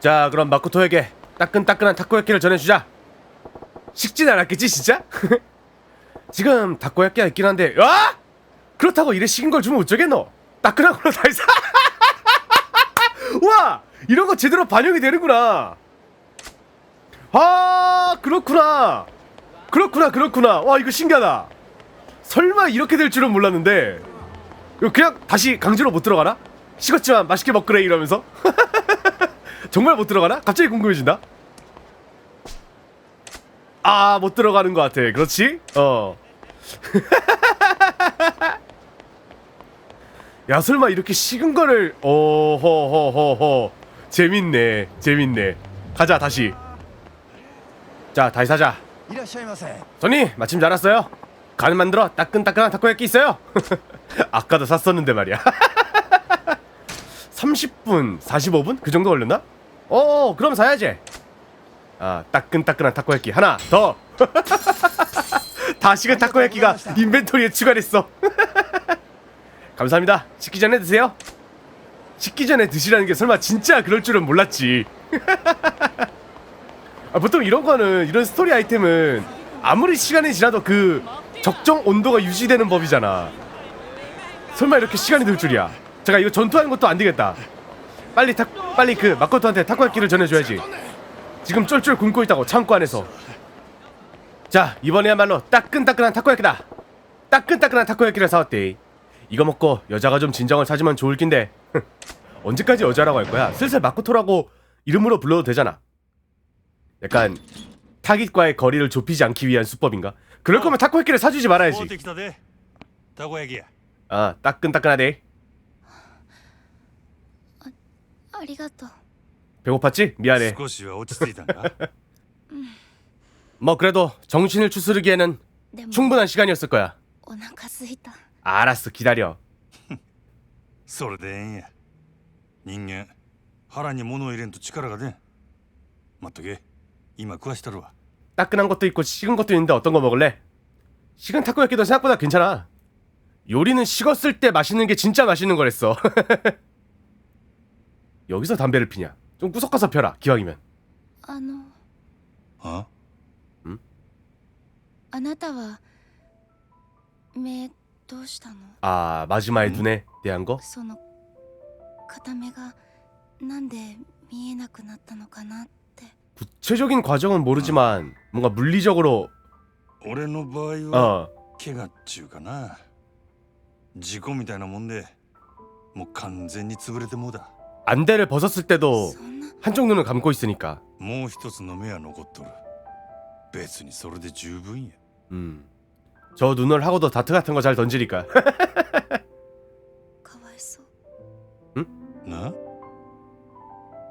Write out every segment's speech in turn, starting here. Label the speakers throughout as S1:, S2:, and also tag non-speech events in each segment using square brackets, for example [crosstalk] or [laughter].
S1: 자 그럼 마코토에게 따끈따끈한 타코야끼를 전해주자. 식진 않았겠지 진짜? [laughs] 지금 타코야끼가 있긴 한데 아! 그렇다고 이래 식은 걸 주면 어쩌겠노 따끈한 걸로 다 있어 [laughs] 와! 이런 거 제대로 반영이 되는구나. 아 그렇구나. 그렇구나 그렇구나. 와 이거 신기하다. 설마 이렇게 될 줄은 몰랐는데. 그냥 다시 강제로 못 들어가나? 식었지만 맛있게 먹그래 이러면서 [laughs] 정말 못 들어가나? 갑자기 궁금해진다. 아, 못 들어가는 것 같아. 그렇지? 어. [laughs] 야, 설마 이렇게 식은 거를 어허허허허. 재밌네. 재밌네. 가자, 다시. 자, 다시 사자. 선이 마침 잘 왔어요. 간 만들어 따끈따끈한 타코야끼 있어요. [laughs] 아까도 샀었는데 말이야. [laughs] 30분, 45분 그 정도 걸렸나? 어 그럼 사야지. 아 따끈따끈한 타코야끼. 하나 더. [laughs] 다시금 타코야끼가 인벤토리에 추가됐어. [laughs] 감사합니다. 식기 전에 드세요. 식기 전에 드시라는 게 설마 진짜 그럴 줄은 몰랐지. [laughs] 아, 보통 이런 거는 이런 스토리 아이템은 아무리 시간이 지나도 그 적정 온도가 유지되는 법이잖아. 설마 이렇게 시간이 들 줄이야. 제가 이거 전투하는 것도 안 되겠다. 빨리 탁 빨리 그 마코토한테 탁구할기를 전해줘야지. 지금 쫄쫄 굶고 있다고 창고 안에서. 자 이번에야말로 따끈따끈한 탁구할기다. 따끈따끈한 탁구할기를 사왔대. 이거 먹고 여자가 좀 진정을 찾으면 좋을 낀데. 언제까지 여자라고 할 거야? 슬슬 마코토라고 이름으로 불러도 되잖아. 약간 타깃과의 거리를 좁히지 않기 위한 수법인가? 그럴 거면 탁구할기를 사주지 말아야지. 아 따끈따끈하대.
S2: ありがとう
S1: 배고팠지? 미안해. [laughs]
S3: 少しは落ち着いたんか
S1: 뭐 그래도 정신을 추스르기에는
S2: でも
S1: 충분한 시간이었을 거야.
S2: お腹すいた
S1: 알았어 기다려. [laughs]
S3: それでええんや人間腹に物を入れんと力が出ん待っとけ今食わしたるわ
S1: 따끈한 것도 있고 식은 것도 있는데 어떤 거 먹을래? 식은 타코야끼도 생각보다 괜찮아. 요리는 식었을 때 맛있는 게 진짜 맛있는 거랬어. [laughs] 여기서 담배를 피냐? 좀 구석가서 펴라 기왕이면.
S2: あの
S3: あ
S2: あなたは目どうしたの
S1: 아 마지막에 눈에 대한 거?
S2: その片目がなんで見えなくなったのかなって
S1: 구체적인 과정은 모르지만 뭔가 물리적으로
S3: 俺の場合は
S1: 어
S3: 怪我っちゅうかな事故みたいなもんでもう完全に潰れてもうだ
S1: 안대를 벗었을 때도
S2: そんな
S1: 한쪽 눈을 감고 있으니까
S3: もう一つの目は残っとる別にそれで十分や
S1: 음. 저 눈을 하고도 다트 같은 거 잘 던지니까
S2: かわいそう
S3: な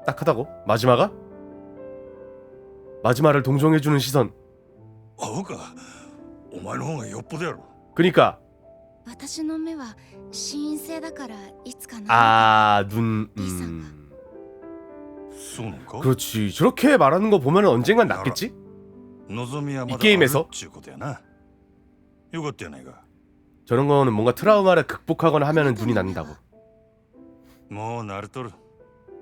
S1: 딱하다고? 마지막아? 마지막을 동정해주는 시선
S3: アホかお前の方がよっぽどやろ
S1: 그니까
S2: 私の目は心因性だからいつかな
S1: 아 눈... 음...
S3: そうなんか
S1: 그렇지 저렇게 말하는 거 보면 언젠간 낫겠지?
S3: 望みはまだ
S1: いゲーム에서
S3: あるっちゅうことやなよかったやないか
S1: 저런 거는 뭔가 트라우마를 극복하거나 하면 눈이 낫는다고
S3: もう慣れとる、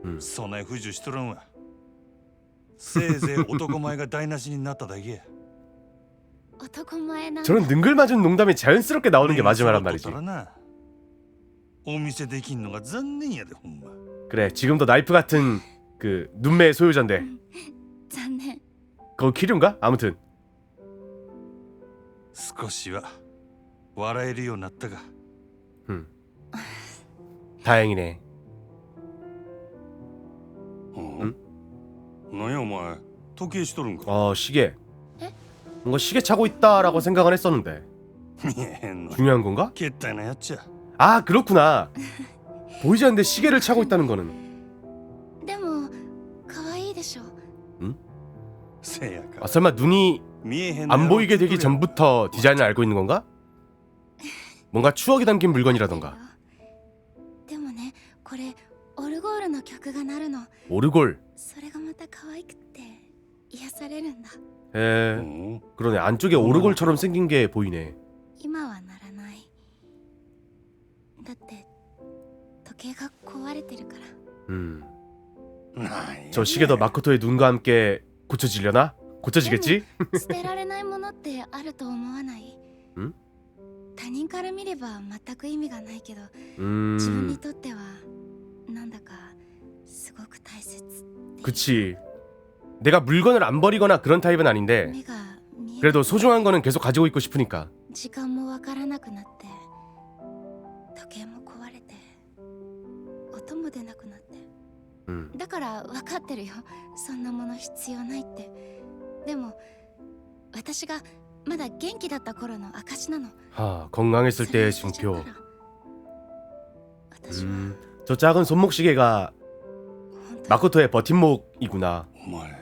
S1: うん
S3: そない不自由しとらんわせいぜい男前が台無しになっただけや
S2: 男前なんだ
S1: 저런 능글맞은 농담이 자연스럽게 나오는 게 마지막란 말이지
S3: そうとったらなお見せできんのが残念やでほんま
S1: 그래 지금도 나이프 같은 그 눈매 소유자인데
S2: 残念
S1: 그거 키류인가? 아무튼
S3: 少しは笑えるようになったが
S1: 음. 다행이네
S3: うんなんやお前時計しとるんか
S1: 어 시계
S2: 에?
S1: 뭔가 시계 차고 있다라고 생각은 했었는데
S3: 見えへんの
S1: 중요한 건가?
S3: けったいなやっちゃ
S1: 아 그렇구나 보이지 않는데 시계를 차고 있다는 거는
S2: でも可愛いでしょ
S3: せやか
S1: 아 설마 눈이
S3: 見えへんのや
S1: 안
S3: ろ
S1: 보이게 되기
S3: っつっとるやん
S1: 전부터 디자인을 알고 있는 건가? 뭔가 추억이 담긴 물건이라던가
S2: でもねこれオルゴールの曲が鳴るの
S1: 오르골
S2: それがまた可愛くって癒されるんだ
S1: 에
S3: うん
S1: 그러네 안쪽에 오르골처럼 생긴 게 보이네
S2: 今はならないだって時計が壊れてるから
S1: 음
S3: なんや
S1: 저 시계도 마코토의 눈과 함께 고쳐지려나? 고쳐지겠지?
S2: 捨てられないものってあると思わない
S1: ん
S2: 他人から見れば全く意味がないけど自分に
S1: 음
S2: とってはなんだかすごく大切っていう
S1: 그치 내가 물건을 안 버리거나 그런 타입은 아닌데
S2: 目が見える
S1: 그래도 소중한 거는 계속 가지고 있고 싶으니까
S2: 時間もわからなくなって時計も壊れて音も出なくなって
S1: 음.
S2: だから分かってるよそんなもの必要ないってでも私がまだ元気だった頃の証なの
S1: 하 건강했을
S2: それ
S1: 때의
S2: を捨てちゃ
S1: 증표
S2: ったら私は
S1: 음, 저 작은 손목 시계가
S2: 本当に
S1: 마코토의 버팀목이구나
S3: お前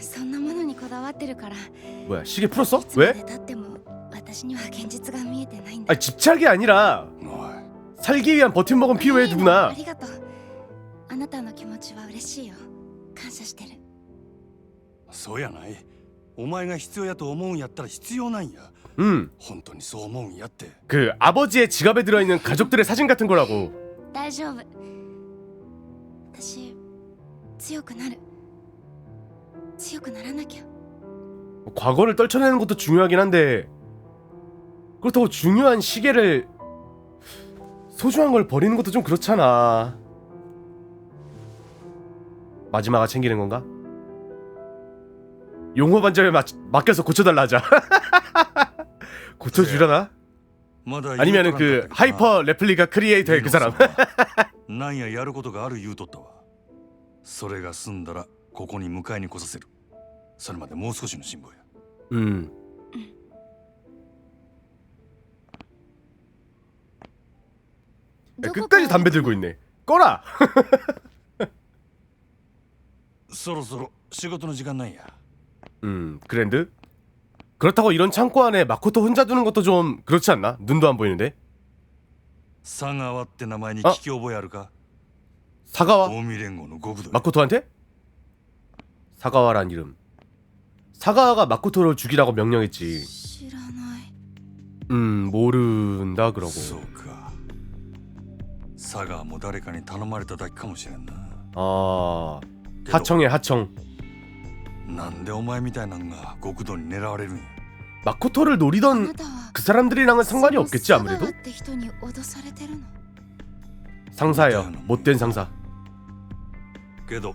S2: そんなものにこだわってるから
S1: 뭐야 시계 풀었어?
S2: いつま
S1: 왜?
S2: で経っても私には現実が見えてないんだ
S1: 아 집착이 아니라
S3: おい
S1: 살기 위한 버팀목은 필요해
S2: いいの
S1: 누구나
S2: ありがとうあなたの気持ちは嬉しいよ感謝してる
S3: そうやないお前が必要やと思うんやったら必要なんや
S1: 음,
S3: 本当にそう思うんやって
S1: 그 아버지의 지갑에 들어있는 가족들의 사진 같은 거라고 [laughs]
S2: 大丈夫私強くなる 強くならなきゃ
S1: 과거를 떨쳐내는 것도 중요하긴 한데 그렇다고 중요한 시계를 소중한 걸 버리는 것도 좀 그렇잖아 마지막아 챙기는 건가? 용호 반점에 맞, 맡겨서 고쳐달라 하자 [laughs] 고쳐주려나?
S3: まだ
S1: 아니면은 그 하이퍼 레플리카 크리에이터의 그 사람 [laughs]
S3: なんややることがある言うとったわそれが済んだら ここに迎えに来させるそれまでもう少しの辛抱や
S1: 음 야,
S2: どこ
S1: 끝까지
S2: から
S1: 담배 들고 있네 꺼라
S3: そろそろ仕事の時間なんや
S1: 음 그랜드 그렇다고 이런 창고 안에 마코토 혼자 두는 것도 좀 그렇지 않나? 눈도 안 보이는데
S3: 佐川って名前に
S1: あ
S3: 聞き覚えあるか
S1: 사가와
S3: 近江連合の極道や
S1: 마코토한테? 사가와란 이름 사가와가 마코토를 죽이라고 명령했지
S2: 知らない
S1: 음 모른다 그러고
S3: そうか佐川も誰かに頼まれただけかもしれんな
S1: 아
S3: けど
S1: 하청에 하청
S3: なんでお前みたいなんが極道に狙われるんや
S1: 마코토를
S2: あ
S1: 노리던
S2: なたは
S1: 그 사람들이랑은 상관이 없겠지
S2: その
S1: 아무래도
S2: 佐川って人に脅されてるの
S1: 상사예요 못된 상사
S3: けど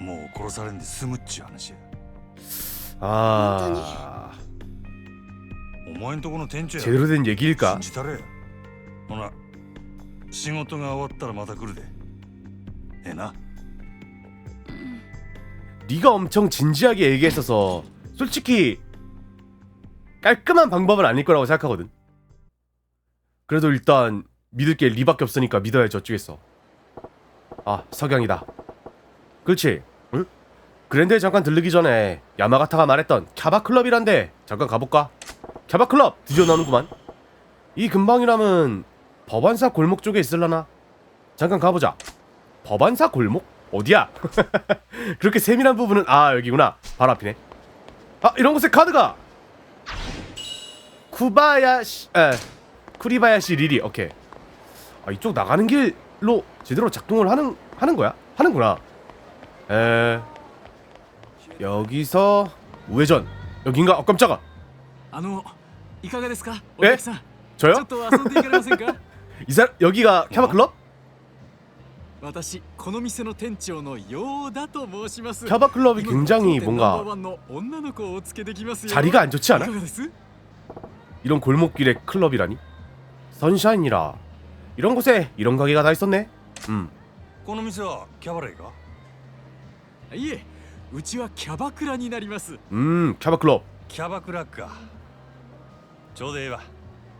S3: もう殺されんで済むっちゅう話や
S1: 아
S3: お前んとこの店長や
S1: 제대로 된 얘기일까?
S3: 信じたれほな仕事が終わったらまた来るでええな
S1: 네가 엄청 진지하게 얘기했어서 솔직히 깔끔한 방법은 아닐 거라고 생각하거든. 그래도 일단 믿을 게 리밖에 없으니까 믿어야지 어쩌겠어. 아 석양이다. 그렇지? 응? 그랜드에 잠깐 들르기 전에 야마가타가 말했던 캬바클럽이란데 잠깐 가볼까? 캬바클럽 드디어 나오는구만. 이 근방이라면 법안사 골목 쪽에 있을라나? 잠깐 가보자. 법안사 골목? 어디야? [laughs] 그렇게 세밀한 부분은 아 여기구나 바로 앞이네 아 이런 곳에 카드가 쿠바야시 에 쿠리바야시 리리 오케이 아 이쪽 나가는 길로 제대로 작동을 하는 하는 거야 하는구나 에 여기서 우회전 여긴가? 어 깜짝아
S4: あのいかがですかお客さんち
S1: 저요? ょっと遊んでいかれませんか이 사람 여기가 캬바클럽? 私この店の店長のようだと申しますキャバクラブ굉장히今当店ナンバー뭔가
S4: ワンの女の子をお付けできますよ
S1: 자리가 안 좋지
S4: い
S1: 않아?
S4: かがです
S1: 이런 골목길에 클럽이라니? 선샤인이라 이런 곳에 이런 가게가 다 있었네
S3: 음この店はキャバレーか
S4: いえうちはキャバクラになります
S1: 음, 캬바 클럽.
S3: キャバクラかちょうどええわ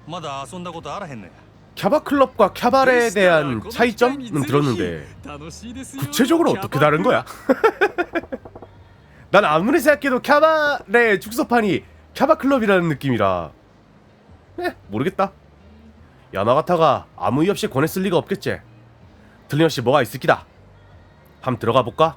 S3: まだ遊んだことあらへんのや
S1: 캬바 클럽과 캬바레에 대한 차이점은 들었는데
S4: 楽しいですよ
S1: 구체적으로 어떻게 다른 거야? [laughs] 난 아무리 생각해도 캬바레 축소판이 캬바 클럽이라는 느낌이라. 에 모르겠다. 야마가타가 아무 이유 없이 권했을 리가 없겠지. 틀림없이 뭐가 있을 기다. 함 들어가 볼까?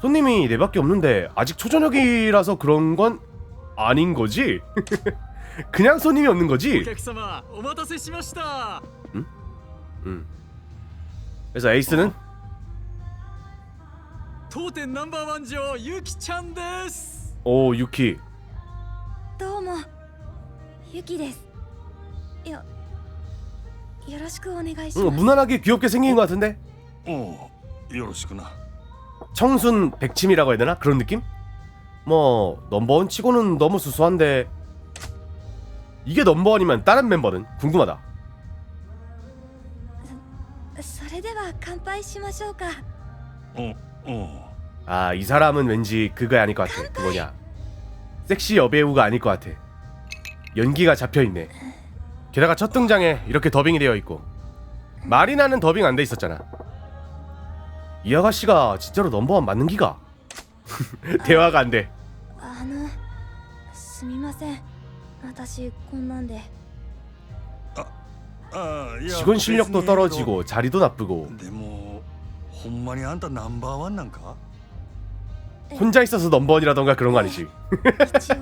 S1: 손님이 내밖에 없는데 아직 초저녁이라서 그런 건 아닌 거지? [laughs] 그냥 손님이 없는
S4: お
S1: 거지?
S4: 客様お待たせしました
S1: 음. 그래서 에이스는
S4: 当店ナンバーワン女ゆきちゃんです
S1: 오 유키
S5: どうもユキですよよろしくお願いし
S1: 응,
S5: ます
S1: 무난하게 귀엽게 생긴 것 같은데
S3: おうよろしくな
S1: 청순 백침이라고 해야 되나 그런 느낌? 뭐 넘버원 치고는 너무 수수한데 이게 넘버원이면 다른 멤버는 궁금하다.
S5: それでは乾杯しましょうか
S3: おおう
S1: 아 이 사람은 왠지 그거 아닐 것 같아. 그거냐? 섹시 여배우가 아닐 것 같아. 연기가 잡혀 있네. 게다가 첫 등장에 이렇게 더빙이 되어 있고 마리나는 더빙 안 돼 있었잖아. 이 아가씨가 진짜로 넘버원 맞는 기가? 대화가 안 돼.
S5: あのすみません私こんなんで
S3: ああいや
S1: 직원 실력도
S3: 別に
S1: 떨어지고 자리도 나쁘고
S3: でもほんまにあんたナンバーワンなんか
S1: 혼자 있어서 넘버원이라던가 그런 거 아니지?
S5: 一応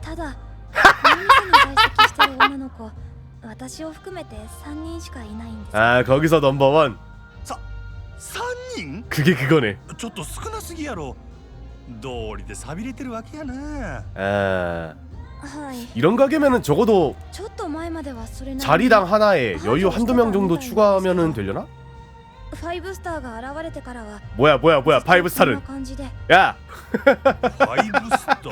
S5: ただこの店に在籍してる女の子私を含めて3人しかいないんです
S1: 아 거기서 넘버원
S3: 3人
S1: 그게 그거네
S3: ちょっと少なすぎやろ道理で寂れてるわけやな
S1: 아
S5: はい
S1: 이런 가게면은 적어도
S5: ちょっと前まではそれなりに
S1: 자리당 하나에 여유 한두 명 정도 추가하면은 되려나?
S5: ファイブスターが現れてからは
S1: 뭐야 뭐야 뭐야 파이브
S5: そんな
S1: 스타는
S5: 感じで
S1: 야
S3: ファイブスター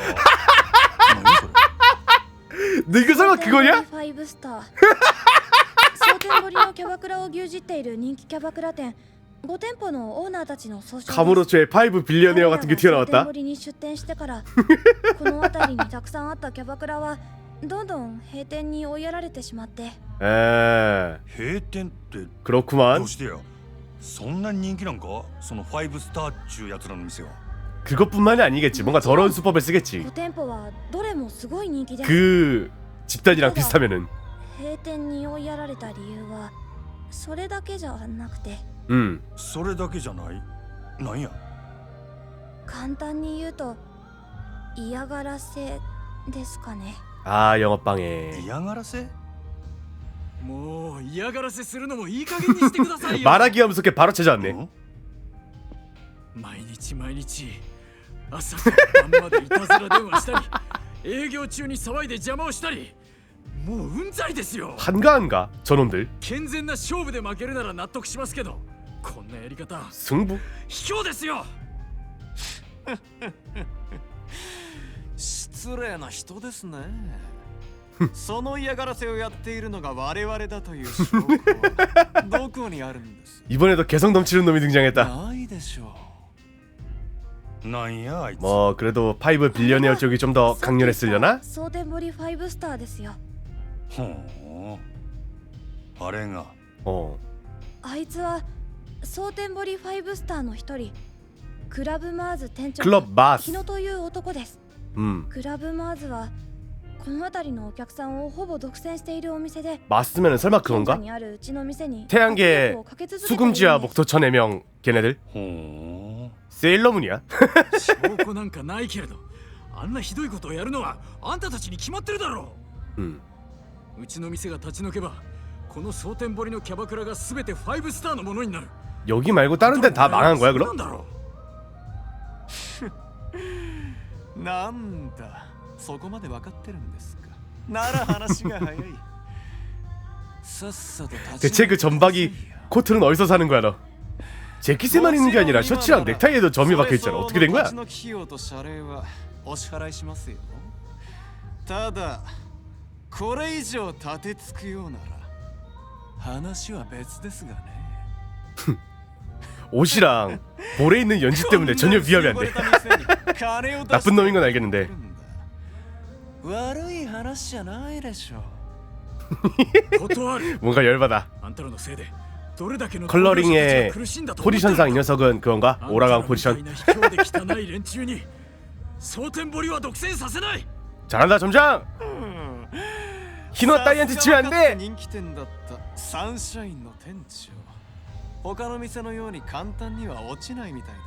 S3: 何それ
S1: 너 이거 설마 그거냐?
S5: ファイブスター蒼天堀のキャバクラを牛耳っている人気キャバクラ店 5店舗のオーナーたちの総称です
S1: 카무로초의 파이브 빌리어네어 같은 게
S5: 彼らが蒼天
S1: 튀어나왔다
S5: 堀に出店してからこの辺りにたくさんあったキャバクラはどんどん閉店に追いやられてしまって
S1: 에
S3: 閉店ってど
S1: 그렇구만
S3: うしてやそんなに人気なんかそのファイブスターっちゅうやつらの店は
S1: 그것뿐만이 아니겠지 뭔가 더러운 수법을 쓰겠지
S5: 5店舗はどれもすごい人気で
S1: 그 집단이랑 비슷하면은
S5: 閉店に追いやられた理由はそれだけじゃなくて
S1: 음
S3: それだけじゃないなんや
S5: 簡単に言うと嫌がらせですかね
S1: 아 영업방해
S3: 嫌がらせ
S4: もう嫌がらせするのもいい加減にしてくださいよ [laughs]
S1: 말하기가 무섭게 바로 찾아왔네
S3: ん
S4: 毎日毎日朝から晩までいたずら電話したり[laughs] 営業中に騒いで邪魔をしたりもううんざりですよ
S1: 한가한가 저놈들
S4: 健全な勝負で負けるなら納得しますけど こんなやり方
S1: 승부
S4: 卑怯ですよ
S6: 失礼な人ですねその嫌がらせをやっているのが我々だという証拠はどこにあるんです
S1: 이번에도 개성 넘치는 놈이 등장했다
S6: ないでしょ
S3: なんやあいつ
S1: 뭐 그래도 파이브 빌리어네어 쪽이 좀 더 강렬했으려나?
S5: 蒼天堀ファイブスターですよ
S3: ほんあれが
S1: 어
S5: あいつは 蒼天堀ファイブスターの一人クラブマーズ店長
S1: 클럽 마스
S5: 日野という男です
S1: 음
S5: クラブマーズは この辺りのお客さんをほぼ独占しているお店で
S1: 맞으면 설마
S5: 近所
S1: 그건가?
S5: にあるうちの店に
S1: 태양계
S5: 圧力をかけ続けているんです
S1: 수금지와 목토천 해명 걔네들
S3: ほー
S1: 세일러문이야? [laughs]
S4: 証拠なんかないけれどあんなひどいことをやるのはあんたたちに決まってるだろ
S1: 음.
S4: ううちの店が立ち退けばこの蒼天堀のキャバクラが全て5スターのものになる
S1: 여기 말고 다른 데는 다 망한 거야
S4: なん
S1: 그럼?
S4: だろ
S6: なんだそこまで分かってるんですかなら話が早いさっさと立[laughs] [laughs] ち
S1: 대체 그 전박이 코트는 어디서 사는 거야 너? 재킷에만 있는 게 아니라 셔츠랑 넥타이에도 점이 박혀 있잖아. 어떻게 된 거야?
S6: それ相応の立ち退き費用と謝礼はお支払いしますよただこれ以上立てつくようなら話は別ですがね [laughs]
S1: 옷이랑 볼에 있는 연지 때문에 전혀 비하면 안 돼.
S6: こ[laughs] んなに金を出して
S1: 나쁜 놈인 건 알겠는데
S6: 悪い話じゃないでしょ[laughs]
S4: う断る
S1: 뭔가 열받아.
S4: あんたらのせいでどれだけの
S1: 컬러링의
S4: 苦しんだと思ってる
S1: 포지션상 이 녀석은 그건가?
S4: あんたら
S1: 오라강
S4: みた
S1: 포지션.
S4: いな卑怯で汚い連中に蒼天堀は独占させない
S1: 잘한다 점장. 희노 따위한테 지면 안 돼.
S6: 人気店だったサンシャインの店長 他の店のように簡単には落ちないみたいだね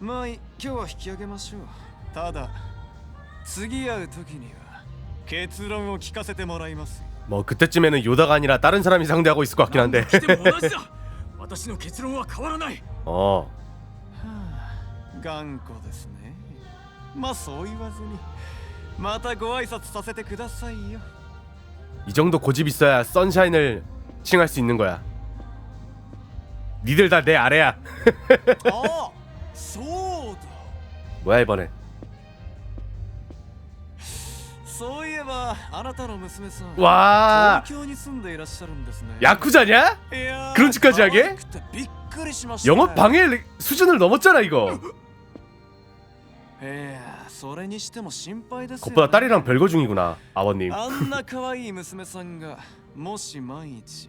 S6: まあいい今日は引き上げましょうただ次会う時には結論を聞かせてもらいますよ
S1: 뭐 그때쯤에는 요다가 아니라 다른 사람이 상대하고 있을 것 같긴
S4: 何度
S1: 한데.
S4: 来ても同じだ私の結論は変わらない
S1: 어.
S6: はあ頑固ですねまあそう言わずにまたご挨拶させてくださいよ
S1: 이 정도 고집 있어야 선샤인을 칭할 수 있는 거야. 니들 다 내 아래야.
S6: あそうだ
S1: 뭐야 이번에?
S6: そういえばあなたの娘さん
S1: 와
S6: 東京に住んでいらっしゃるんですね
S1: 야쿠자냐?
S6: いやー
S1: 그런 짓까지 하게?
S6: 可愛くてびっくりしました
S1: 영업 방해 레- 수준을 넘었잖아 이거.
S6: いやそれにしても心配ですよ、ね、
S1: 겉보다 딸이랑 별거 중이구나 아버님.
S6: あんな可愛い娘さんがもし万一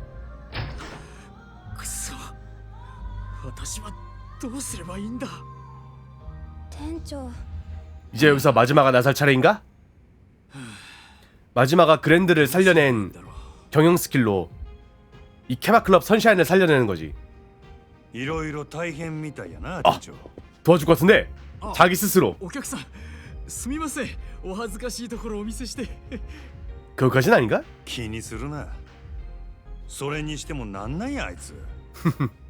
S4: 私はどうすればいいんだ
S5: 店長
S1: 이제 여기서 마지막가 나설 차례인가? 마지막가 그랜드를 살려낸
S4: だろう
S1: 경영 스킬로 이 케바 클럽 선샤인을 살려내는 거지.
S3: いろいろ大変みたいやな
S1: あ
S3: 店長
S1: 도와줄 것 같은데
S4: 아.
S1: 자기 스스로
S4: お客さんすみませんお恥ずかしいところをお見せして
S1: 그것까진 아닌가?
S3: 気にするなそれにしてもなんなんやあいつ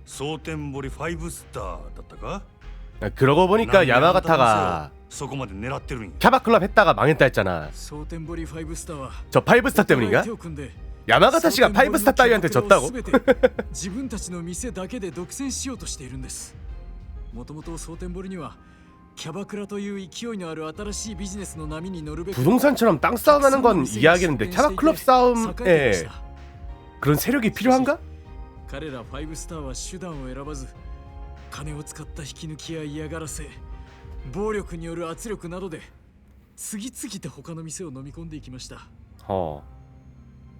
S3: 蒼天堀5スターだったか
S1: 아, 그러고 보니까
S3: なんであなたの
S1: 야마가타가
S3: 店をそこまで狙ってるんや
S1: 케바 클럽 했다가 망했다 했잖아.
S4: 蒼天堀5スターは
S1: 저 파이브 스타 때문인가?
S4: 手を組んで
S1: 야마가타 씨가 파이브 스타 따위한테 졌다고?
S4: 全て自分たちの店だけで独占しようとしているんですもともと蒼天堀にはキャバクラという勢いのある新しいビジネスの波に乗るべく
S1: 부동산처럼 땅 싸움하는 건 이해하겠는데 케바 클럽
S4: 栄えてい
S1: 싸움에
S4: ました
S1: 그런 세력이 필요한가?
S4: 彼ら5スターは手段を選ばず金を使った引き抜きや嫌がらせ暴力による圧力などで次々と他の店を飲み込んでいきました
S1: 어.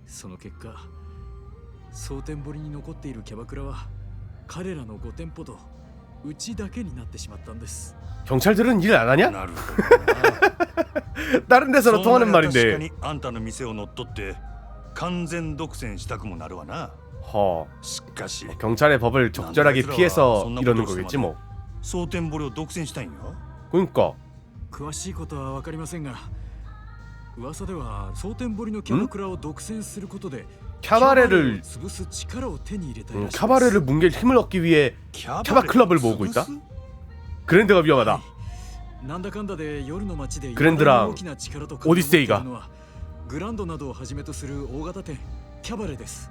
S4: その結果蒼天堀に残っているキャバクラは彼らの5店舗とうちだけになってしまったんです
S1: 경찰들은 일 안 하냐?
S3: なるほどな
S1: 다른 데서는
S3: そんな
S1: 통하는
S3: ら確か
S1: 말인데.
S3: にあんたの店を乗っ取って完全独占したくもなるわな
S1: 허.
S3: しかし
S1: 경찰의 법을 적절하게
S3: 남자애들아,
S1: 피해서
S3: 손
S1: 이러는
S3: 나쁘게
S1: 거겠지 뭐.
S3: 蒼天堀を独占したいんよ
S1: 그러니까
S4: 詳しいことは分かりませんが噂では蒼天堀のキャバクラを独占することで
S1: 캬바레를
S4: キャバレーを潰す力を手に入れた
S1: 음,
S4: らしいです
S1: 캬바레를 뭉갤 힘을 얻기 위해
S3: キャ
S1: 캬바 클럽을 모으고 있다? 그랜드가 위험하다.
S4: なんだかんだで夜の街で
S1: グレンドラン
S4: 大きな力と
S1: オディセイが
S4: 関わっているのはグランドなどをはじめとする大型店キャバレーです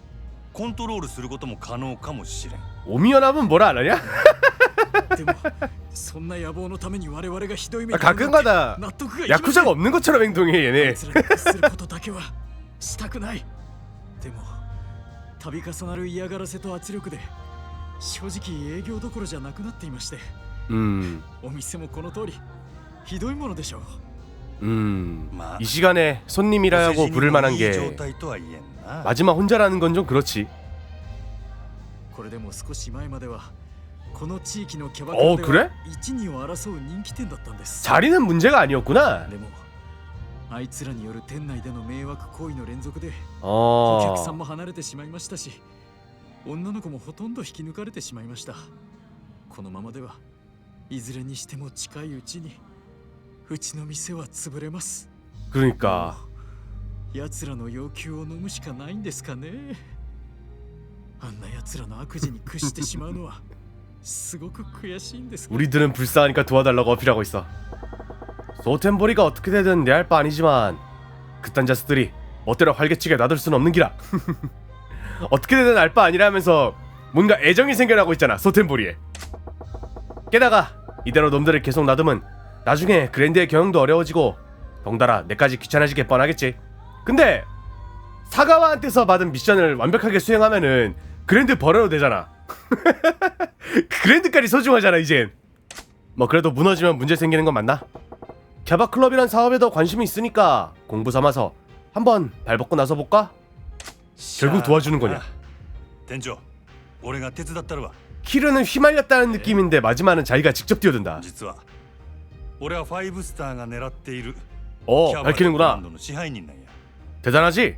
S3: コントロールすることも可能かもしれん
S1: 오미연하면 뭐라 안 하냐?
S4: でもそんな野望のために我々がひどい目に
S1: 아, 가끔가다
S4: 納得がいきません
S1: 야쿠자가 없는 것처럼 행동해
S4: あ
S1: 얘네
S4: いつらに屈することだけはしたくないでも度重なる嫌がらせと圧力で正直営業どころじゃなくなっていまして
S1: 음,
S4: お店もこの通りひどいものでしょう
S1: 음.
S3: 마-
S1: 이 시간에 손님이라고 부를 만한
S3: いい状
S1: 게
S3: 態とは言えんな 아.
S1: 마지막 혼자라는 건 좀 그렇지.
S4: 어
S1: 그래? 자리는 문제가 아니었구나. 어. 그러니까
S4: 奴らの要求を飲むしかないんですかねあんな奴らの悪事に屈してしまうのはすごく悔しいんですが
S1: 우리들은 불쌍하니까 도와달라고 어필하고 있어 소템보리가 어떻게 되든 내 할 바 아니지만 그딴 자식들이 멋대로 활개치게 놔둘 순 없는 기라 [laughs] 어떻게 되든 알 바 아니라면서 뭔가 애정이 생겨나고 있잖아 소템보리에 게다가 이대로 놈들을 계속 놔두면 나중에 그랜드의 경영도 어려워지고 덩달아 내까지 귀찮아지게 뻔하겠지 근데 사가와한테서 받은 미션을 완벽하게 수행하면은 그랜드 버려도 되잖아 [laughs] 그랜드까지 소중하잖아 이젠 뭐 그래도 무너지면 문제 생기는 건 맞나? 캬바클럽이란 사업에도 관심이 있으니까 공부 삼아서 한번 발벗고 나서 볼까? 결국 도와주는 거냐?
S3: 店長俺が手伝ったるわ
S1: 키르는 휘말렸다는 느낌인데 마지막은 자기가 직접 뛰어든다
S3: 実は俺はファイブスターが狙っている
S1: 어
S3: キャバレーブラ
S1: 밝히는구나
S3: ンドの支配人なんや
S1: 대단하지?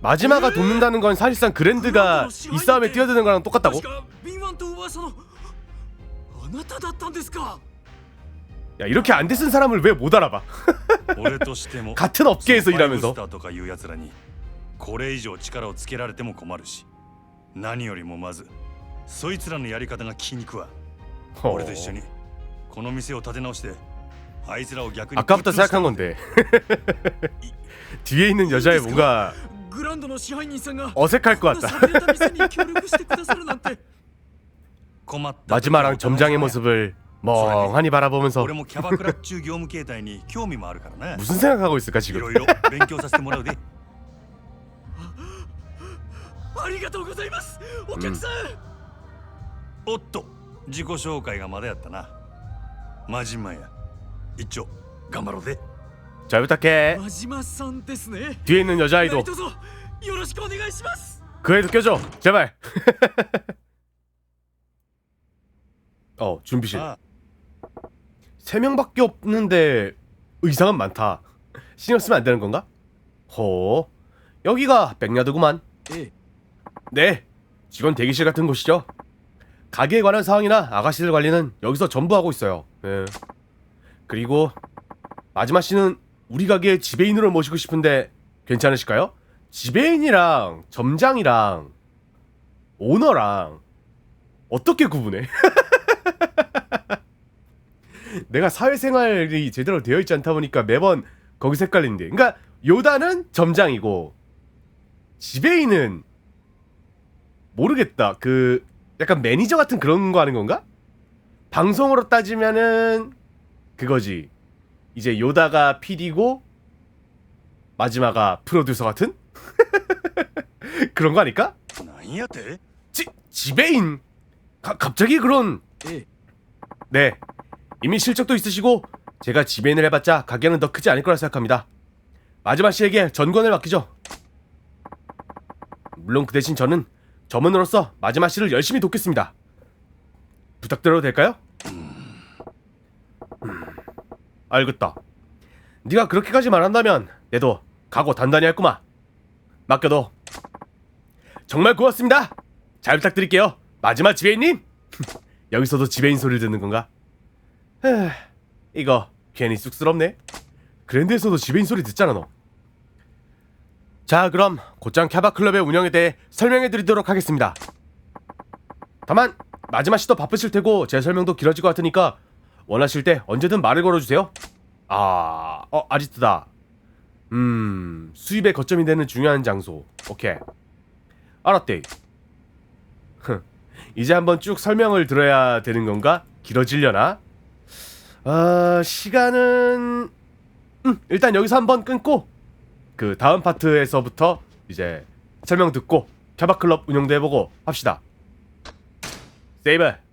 S1: 마지막가 돕는다는 건 사실상 그랜드가 이 싸움에 뛰어드는 거랑 똑같다고?
S4: 確か敏腕と噂のあなただったんですか
S1: 야 이렇게 안 됐은 사람을 왜 못 알아봐 [laughs]
S3: 俺としても
S1: 같은 업계에서
S3: そのファイブ
S1: 일하면서
S3: スターとかいうやつらにこれ以上力をつけられても困るし何よりもまずそいつらのやり方が気に食わん
S1: 어.
S3: 俺と一緒にこの店を立て直してあいつらを逆に
S1: 아까부터
S3: ぶっ潰した
S1: 생각한 건데 [laughs] 뒤에 있는 여자애 뭔가
S4: グランドの支配人さんが
S1: 어색할 것
S4: こんな
S1: 같다
S4: 寂れた店に協力してくださるなんて
S3: 困った時
S1: 마지막랑
S3: は
S1: 점장의 모습을 멍하니 바라보면서
S3: 俺[laughs] もキャバクラっちゅう業務形態に興味もあるからな
S1: 무슨 생각하고 있을까
S3: い
S1: 지금
S3: ろいろ勉強させてもらうで
S4: ありがとうございますお客さん、
S3: おっと自己紹介がまだやったなマジンマンや 一丁頑張ろうぜ
S1: 잘 부탁해
S4: 真島さんですね
S1: 뒤에 있는 여자아이도
S4: 何卒よろしくお願いします
S1: 그 애도 껴줘 제발 [laughs] 어 준비실
S3: あ
S1: 세 명밖에 없는데 의상은 많다 신경 쓰면 안 되는 건가? 호 여기가 백야드구만
S4: ええ
S1: 네 직원 대기실 같은 곳이죠 가게에 관한 사항이나 아가씨들 관리는 여기서 전부 하고 있어요 예. 그리고 마지막 씨는 우리 가게의 지배인으로 모시고 싶은데 괜찮으실까요? 지배인이랑 점장이랑 오너랑 어떻게 구분해? [laughs] 내가 사회생활이 제대로 되어 있지 않다 보니까 매번 거기서 헷갈리는데 그러니까 요다는 점장이고 지배인은 모르겠다 그 약간 매니저 같은 그런 거 하는 건가? 방송으로 따지면은 그거지. 이제 요다가 PD고 마지막아 프로듀서 같은? [laughs] 그런 거 아닐까? 지, 지배인? 가, 갑자기 그런...
S4: 예.
S1: 네. 이미 실적도 있으시고 제가 지배인을 해봤자 가게는 더 크지 않을 거라 생각합니다. 마지막 씨에게 전권을 맡기죠. 물론 그 대신 저는 점원으로서 마지막 씨를 열심히 돕겠습니다. 부탁드려도 될까요? 알겠다 네가 그렇게까지 말한다면 내도 각오 단단히 할구만 맡겨도 정말 고맙습니다 잘 부탁드릴게요 마지막 지배인님 [laughs] 여기서도 지배인 소리를 듣는 건가? 에휴, 이거 괜히 쑥스럽네. 그랜드에서도 지배인 소리 듣잖아 너. 자 그럼 곧장 캬바 클럽의 운영에 대해 설명해 드리도록 하겠습니다. 다만 마지막 시도 바쁘실 테고 제 설명도 길어질 것 같으니까 원하실 때 언제든 말을 걸어주세요. 아, 어 아지트다. 음, 수입의 거점이 되는 중요한 장소. 오케이. 알았대. 흥, 이제 한번 쭉 설명을 들어야 되는 건가? 길어지려나? 아, 시간은 음, 일단 여기서 한번 끊고 그 다음 파트에서부터 이제 설명 듣고 캬바클럽 운영도 해보고 합시다. 세이브.